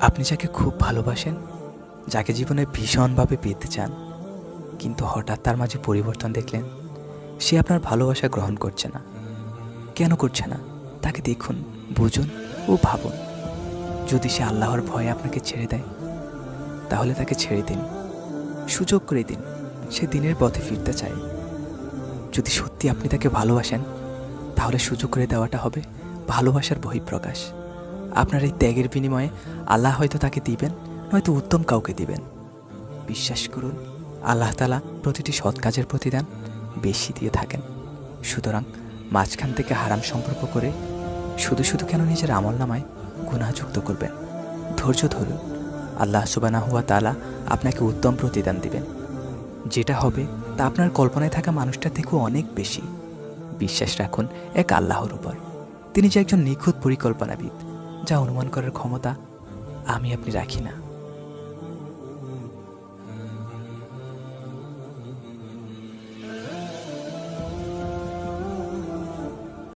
আপনি যাকে খুব ভালোবাসেন, যাকে জীবনে ভীষণভাবে পেতে চান, কিন্তু হঠাৎ তার মাঝে পরিবর্তন দেখলেন, সে আপনার ভালোবাসা গ্রহণ করছে না। কেন করছে না? তাকে দেখুন, বুঝুন ও ভাবুন। যদি সে আল্লাহর ভয়ে আপনাকে ছেড়ে দেয়, তাহলে তাকে ছেড়ে দিন, সুযোগ করে দিন, সে দিনের পথে ফিরতে চায়। যদি সত্যি আপনি তাকে ভালোবাসেন, তাহলে সুযোগ করে দেওয়াটা হবে ভালোবাসার বহিঃপ্রকাশ। আপনার এই ত্যাগের বিনিময়ে আল্লাহ হয়তো তাকে দিবেন, নয়তো উত্তম কাউকে দিবেন। বিশ্বাস করুন, আল্লাহ তালা প্রতিটি সৎ কাজের প্রতিদান বেশি দিয়ে থাকেন। সুতরাং মাঝখান থেকে হারাম সম্পর্ক করে শুধু শুধু কেন নিজের আমল নামায় গুণাযুক্ত করবেন। ধৈর্য ধরুন, আল্লাহ সুবানা হুয়া তালা আপনাকে উত্তম প্রতিদান দিবেন। যেটা হবে তা আপনার কল্পনায় থাকা মানুষটার থেকেও অনেক বেশি। বিশ্বাস রাখুন, এক আল্লাহর উপর। তিনি যে একজন নিখুঁত পরিকল্পনাবিদ। যা অনুমান করার ক্ষমতা আমি আপনি রাখি না।